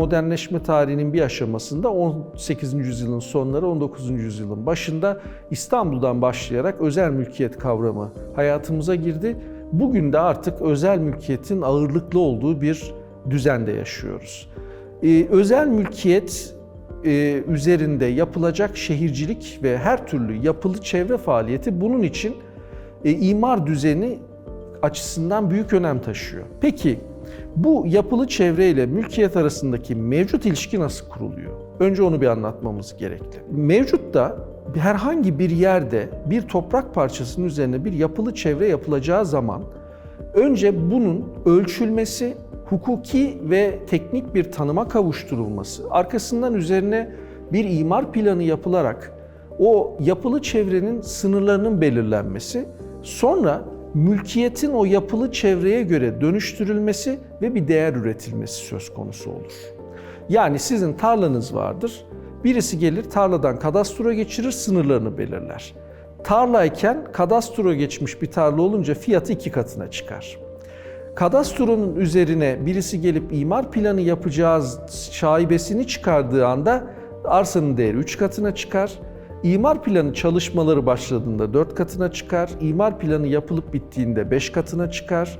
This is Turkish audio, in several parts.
modernleşme tarihinin bir aşamasında 18. yüzyılın sonları 19. yüzyılın başında İstanbul'dan başlayarak özel mülkiyet kavramı hayatımıza girdi. Bugün de artık özel mülkiyetin ağırlıklı olduğu bir düzende yaşıyoruz. Ee, özel mülkiyet e, üzerinde yapılacak şehircilik ve her türlü yapılı çevre faaliyeti bunun için e, imar düzeni açısından büyük önem taşıyor. Peki bu yapılı çevre ile mülkiyet arasındaki mevcut ilişki nasıl kuruluyor? Önce onu bir anlatmamız gerekli. Mevcutta herhangi bir yerde bir toprak parçasının üzerine bir yapılı çevre yapılacağı zaman önce bunun ölçülmesi, hukuki ve teknik bir tanıma kavuşturulması, arkasından üzerine bir imar planı yapılarak o yapılı çevrenin sınırlarının belirlenmesi, sonra mülkiyetin o yapılı çevreye göre dönüştürülmesi ve bir değer üretilmesi söz konusu olur. Yani sizin tarlanız vardır. Birisi gelir tarladan kadastro geçirir, sınırlarını belirler. Tarlayken kadastro geçmiş bir tarla olunca fiyatı iki katına çıkar. Kadastronun üzerine birisi gelip imar planı yapacağız şaibesini çıkardığı anda arsanın değeri 3 katına çıkar. İmar planı çalışmaları başladığında 4 katına çıkar. İmar planı yapılıp bittiğinde 5 katına çıkar.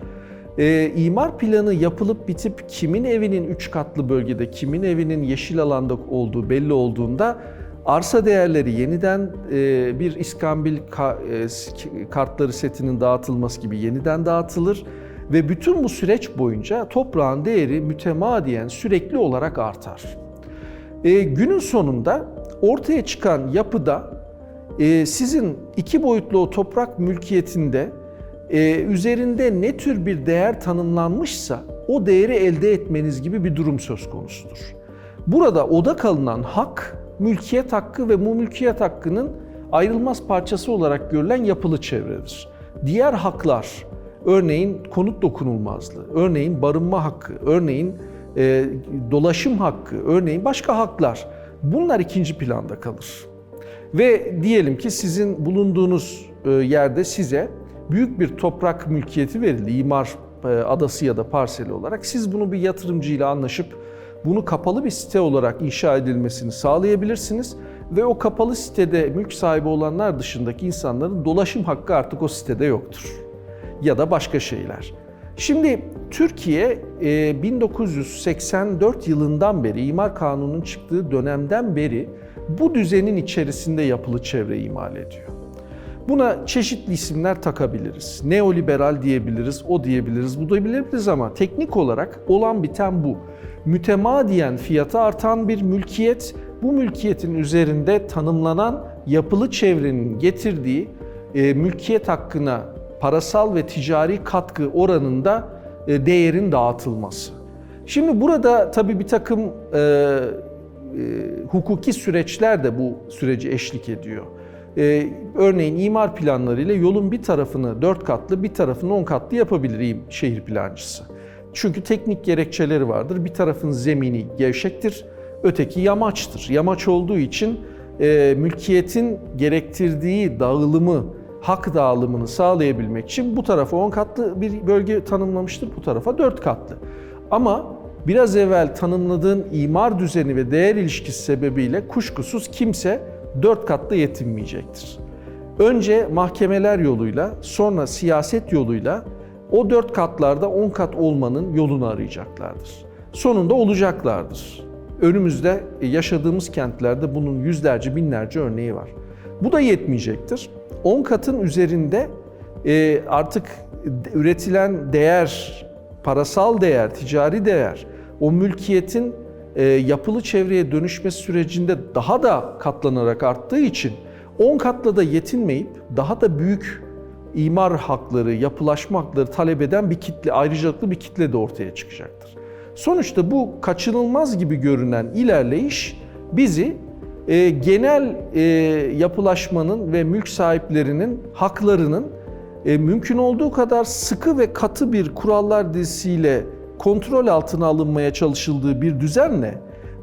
Ee, imar planı yapılıp bitip kimin evinin 3 katlı bölgede, kimin evinin yeşil alanda olduğu belli olduğunda arsa değerleri yeniden e, bir iskambil ka- e, kartları setinin dağıtılması gibi yeniden dağıtılır ve bütün bu süreç boyunca toprağın değeri mütemadiyen sürekli olarak artar. E, günün sonunda ortaya çıkan yapıda e, sizin iki boyutlu o toprak mülkiyetinde e, üzerinde ne tür bir değer tanımlanmışsa o değeri elde etmeniz gibi bir durum söz konusudur. Burada oda alınan hak, mülkiyet hakkı ve bu mülkiyet hakkının ayrılmaz parçası olarak görülen yapılı çevredir. Diğer haklar, örneğin konut dokunulmazlığı, örneğin barınma hakkı, örneğin e, dolaşım hakkı, örneğin başka haklar bunlar ikinci planda kalır. Ve diyelim ki sizin bulunduğunuz e, yerde size büyük bir toprak mülkiyeti verildi, imar e, adası ya da parseli olarak. Siz bunu bir yatırımcıyla anlaşıp bunu kapalı bir site olarak inşa edilmesini sağlayabilirsiniz ve o kapalı sitede mülk sahibi olanlar dışındaki insanların dolaşım hakkı artık o sitede yoktur. Ya da başka şeyler. Şimdi Türkiye e, 1984 yılından beri imar kanununun çıktığı dönemden beri bu düzenin içerisinde yapılı çevre imal ediyor. Buna çeşitli isimler takabiliriz. Neoliberal diyebiliriz, o diyebiliriz, bu diyebiliriz ama teknik olarak olan biten bu. Mütemadiyen fiyatı artan bir mülkiyet, bu mülkiyetin üzerinde tanımlanan yapılı çevrenin getirdiği e, mülkiyet hakkına parasal ve ticari katkı oranında e, değerin dağıtılması. Şimdi burada tabii bir takım e, e, hukuki süreçler de bu süreci eşlik ediyor. E, örneğin imar planlarıyla yolun bir tarafını 4 katlı, bir tarafını 10 katlı yapabilir şehir plancısı. Çünkü teknik gerekçeleri vardır. Bir tarafın zemini gevşektir, öteki yamaçtır. Yamaç olduğu için e, mülkiyetin gerektirdiği dağılımı, hak dağılımını sağlayabilmek için bu tarafa 10 katlı bir bölge tanımlamıştır, bu tarafa 4 katlı. Ama biraz evvel tanımladığın imar düzeni ve değer ilişkisi sebebiyle kuşkusuz kimse 4 katlı yetinmeyecektir. Önce mahkemeler yoluyla, sonra siyaset yoluyla o 4 katlarda 10 kat olmanın yolunu arayacaklardır. Sonunda olacaklardır. Önümüzde yaşadığımız kentlerde bunun yüzlerce, binlerce örneği var. Bu da yetmeyecektir. 10 katın üzerinde e, artık üretilen değer, parasal değer, ticari değer, o mülkiyetin e, yapılı çevreye dönüşmesi sürecinde daha da katlanarak arttığı için 10 katla da yetinmeyip daha da büyük imar hakları, yapılaşma hakları talep eden bir kitle, ayrıcalıklı bir kitle de ortaya çıkacaktır. Sonuçta bu kaçınılmaz gibi görünen ilerleyiş bizi e, genel e, yapılaşmanın ve mülk sahiplerinin haklarının e, mümkün olduğu kadar sıkı ve katı bir kurallar dizisiyle kontrol altına alınmaya çalışıldığı bir düzenle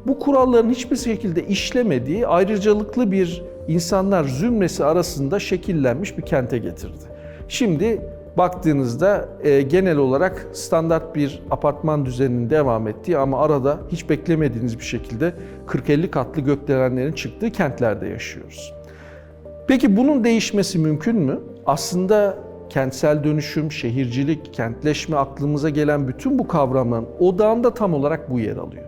bu kuralların hiçbir şekilde işlemediği ayrıcalıklı bir insanlar zümresi arasında şekillenmiş bir kente getirdi. Şimdi baktığınızda e, genel olarak standart bir apartman düzeninin devam ettiği ama arada hiç beklemediğiniz bir şekilde 40-50 katlı gökdelenlerin çıktığı kentlerde yaşıyoruz. Peki bunun değişmesi mümkün mü? Aslında kentsel dönüşüm, şehircilik, kentleşme aklımıza gelen bütün bu kavramların odağında tam olarak bu yer alıyor.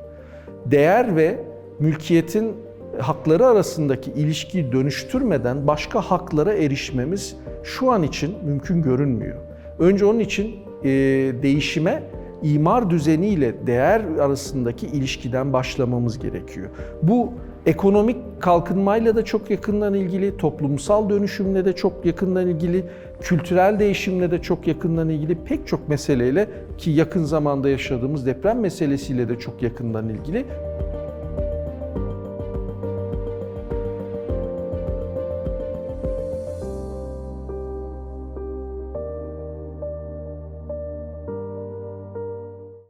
Değer ve mülkiyetin hakları arasındaki ilişkiyi dönüştürmeden başka haklara erişmemiz şu an için mümkün görünmüyor. Önce onun için e, değişime imar düzeniyle değer arasındaki ilişkiden başlamamız gerekiyor. Bu ekonomik kalkınmayla da çok yakından ilgili, toplumsal dönüşümle de çok yakından ilgili, kültürel değişimle de çok yakından ilgili pek çok meseleyle ki yakın zamanda yaşadığımız deprem meselesiyle de çok yakından ilgili